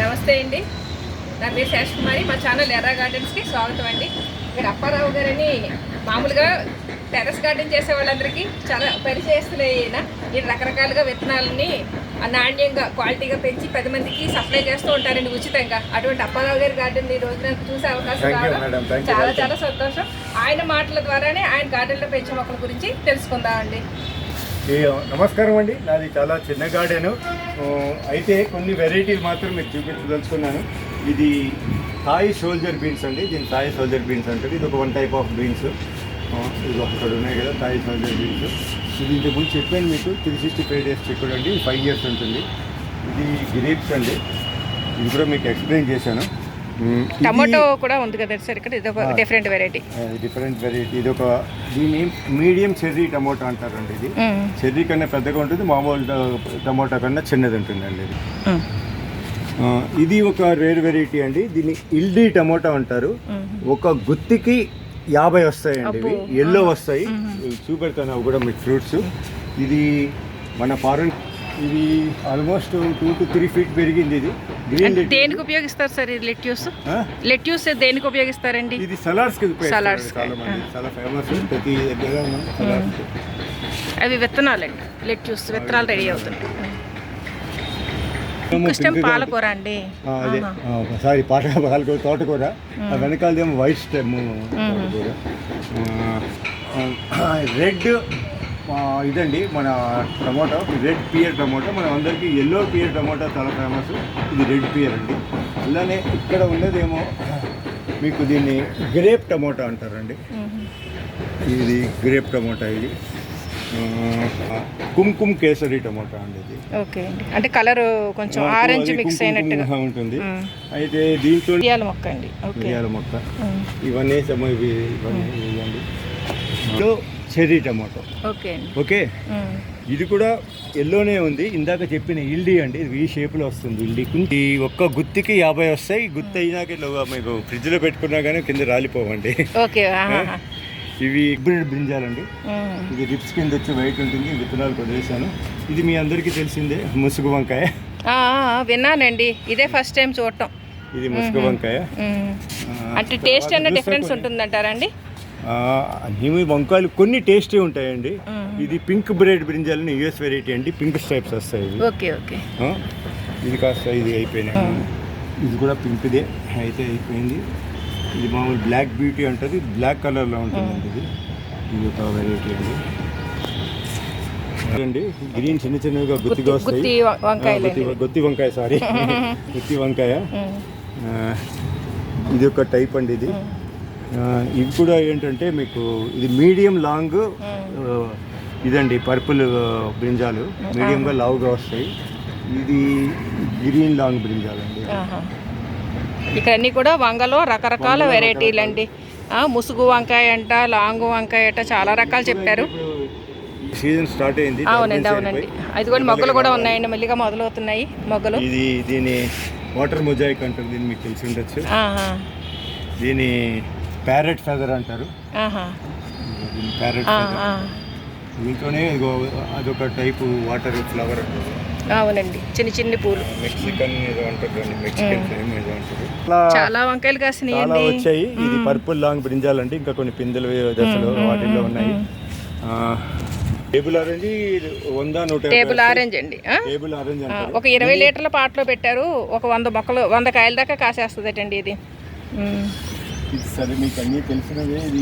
నమస్తే అండి. నా పేరు శేష్ కుమారి. మా ఛానల్ ఎర్రా గార్డెన్స్కి స్వాగతం అండి. ఇక్కడ అప్పారావు గారని మామూలుగా టెర్రస్ గార్డెన్ చేసే వాళ్ళందరికీ చాలా పరిచయస్తులే ఈయన. ఈయన రకరకాలుగా విత్తనాలని నాణ్యంగా క్వాలిటీగా పెంచి పది మందికి సప్లై చేస్తూ ఉంటారండి ఉచితంగా. అటువంటి అప్పారావు గారి గార్డెన్ ఈ రోజు నాకు చూసే అవకాశం రావడం you. చాలా. చాలా సంతోషం. ఆయన మాటల ద్వారానే ఆయన గార్డెన్లో పెంచే మొక్కల గురించి తెలుసుకుందామండి. నమస్కారం అండి. నాది చాలా చిన్న గార్డెను. అయితే కొన్ని వెరైటీలు మాత్రం మీకు చూపించదలుచుకున్నాను. ఇది థాయి సోల్జర్ బీన్స్ అండి. దీని థాయి సోల్జర్ బీన్స్ అంటారు. ఇది ఒక వన్ టైప్ ఆఫ్ బీన్స్. ఇది ఒకటి ఉన్నాయి కదా థాయి సోల్జర్ బీన్స్. ఇది ఇంతకుముందు చెప్పాను మీకు త్రీ సిక్స్టీ ఫైవ్ డేస్ చెక్కుడు అండి ఫైవ్ ఇయర్స్ ఉంటుంది. ఇది గ్రేప్స్ అండి. ఇది కూడా మీకు ఎక్స్ప్లెయిన్ చేశాను. టమాటో కూడా ఉంది కదా సార్ ఇక్కడ ఇది ఒక. డిఫరెంట్ వెరైటీ డిఫరెంట్ వెరైటీ ఇది ఒక దీన్ని మీడియం చెర్రీ టమోటా అంటారండి ఇది. చెర్రీ కన్నా పెద్దగా ఉంటుంది మామూలు టమోటా కన్నా చిన్నది ఉంటుందండి ఇది. ఇది ఒక రేర్ వెరైటీ అండి. దీన్ని ఇల్డీ టమోటా అంటారు. ఒక గుత్తికి యాభై వస్తాయండి ఇవి. ఎల్లో వస్తాయి. చూపెడతాను అవి కూడా మీకు ఫ్రూట్స్. ఇది మన ఫారెన్ ఇది almost two to three feet పెరిగింది ఇది. దేనికి ఉపయోగిస్తారు సార్ ఇది లెట్యూస్? లెట్యూస్ దేనికి ఉపయోగిస్తారండి? ఇది సలాడ్స్కి, చాలా ఫేమస్ ప్రతి సలాడ్స్ అవి విత్తనాలండి. లెట్యూస్ విత్తనాలు రెడీ అవుతున్నాయి. ఇష్టం పాలకూర అండి. అదే. సారీ పాట పాలకూర తోటకూర. వెనకాలదేమో వైట్ స్టెమ్ రెడ్ ఇదండి మన టమోటా. Red pear tomato. మన అందరికీ ఎల్లో పియర్ టమోటా చాలా ఫేమస్ ఇది రెడ్ పియర్ అండి. అలానే ఇక్కడ ఉన్నదేమో మీకు దీన్ని గ్రేప్ టమోటా అంటారండి. ఇది గ్రేప్ టమోటా ఇది. కుంకుమ కేసరి టమోటా అండి ఇది. ఓకే అండి. అంటే కలర్ కొంచెం ఆరెంజ్ మిక్స్ అయినట్టుగా. ఉంటుంది. అయితే దీంట్లో మిరియాల మొక్క అండి. మిరియాల మొక్క. ఇవన్నీ ఇవన్నీ ఇదో చెర్రీ టమాటో ఓకే ఓకే. ఇది కూడా ఎల్లోనే ఉంది. ఇందాక చెప్పిన ఇల్డీ అండి. ఇది ఈ షేప్లో వస్తుంది ఇల్డీ. ఈ ఒక్క గుత్తికి యాభై వస్తాయి. గుత్తి అయినాక ఇట్లా మీకు ఫ్రిడ్జ్లో పెట్టుకున్నా కానీ కింద రాలిపోవండి. ఓకే. ఇవి హైబ్రిడ్ బ్రింజాలండి. ఇది రిప్స్ కింద వచ్చి వైట్ ఉంటుంది. విత్తనాలు కొద్దిసాను ఇది మీ అందరికీ తెలిసిందే ముసుగు వంకాయ. విన్నానండి. ఇదే ఫస్ట్ టైం చూడటం. ఇది ముసుగు వంకాయ. అంటే టేస్ట్ అన్న తర్వాత డిఫరెన్స్ ఉంటుందంటారండి అన్ని వంకాయలు కొన్ని టేస్టీ ఉంటాయండి. ఇది పింక్ బ్రెడ్ బ్రింజాలని యూఎస్ వెరైటీ అండి. పింక్ స్ట్రైప్స్ వస్తాయి ఓకే ఓకే. ఇది కాస్త ఇది అయిపోయినాయి. ఇది కూడా పింక్దే. అయితే అయిపోయింది. ఇది మామూలు బ్లాక్ బ్యూటీ అంటుంది. బ్లాక్ కలర్లో ఉంటుందండి ఇది. ఇది ఒక వెరైటీ అండి. అండి గ్రీన్ చిన్న చిన్నగా గుత్తిగా గుత్తి వస్తాయి గుత్తి వంకాయ సారీ గుత్తి వంకాయ. ఇది ఒక టైప్ అండి ఇది. ఇవి కూడా ఏంటంటే మీకు ఇది మీడియం లాంగ్ ఇదండి పర్పుల్ బ్రింజాలు. మీడియంగా లావుగా వస్తాయి. ఇది గ్రీన్ లాంగ్ బ్రింజాలు అండి. ఇక్కడ అన్ని కూడా వంగలో రకరకాల వెరైటీలు అండి ముసుగు వంకాయ అంట లాంగు వంకాయ అంట చాలా రకాలు చెప్పారు. సీజన్ స్టార్ట్ అయింది అవునండి అవునండి. అది కూడా మొగ్గలు కూడా ఉన్నాయండి మెల్లిగా మొదలవుతున్నాయి మొగ్గలు. ఇది దీని వాటర్ మొజాయిక్ అంటారు దీన్ని మీకు తెలిసి ఉండొచ్చు. దీని ప్యారెట్ ఫెదర్ అంటారు. ప్యారెట్. దీంట్లోనే అదొక టైపు వాటర్ ఫ్లవర్ అంటారు. అవునండి. చిన్న చిన్ని పూలు. మెక్సికన్ ఏదో అంటారు అండి మెక్సికన్ ఫ్లేమ్ ఏదో అంటారు. చాలా వంకాయలు చాలా కాసినాయండి వచ్చాయి. ఇది పర్పుల్ లాంగ్ బ్రింజాలండి. ఇంకా కొన్ని పిందెలు దశలు వాటిల్లో ఉన్నాయి. ఆ, టేబుల్ ఆరెంజ్ వంద నూట టేబుల్. ఆరెంజ్ అండి? టేబుల్ ఆరెంజ్ ఒక ఇరవై లీటర్ల పాటలో పెట్టారు. ఒక వంద మొక్కలు వంద కాయల దాకా కాసేస్తుందటండి ఇది. మ్మ్. ఇది సరే మీకు అన్నీ తెలిసినవే. ఇది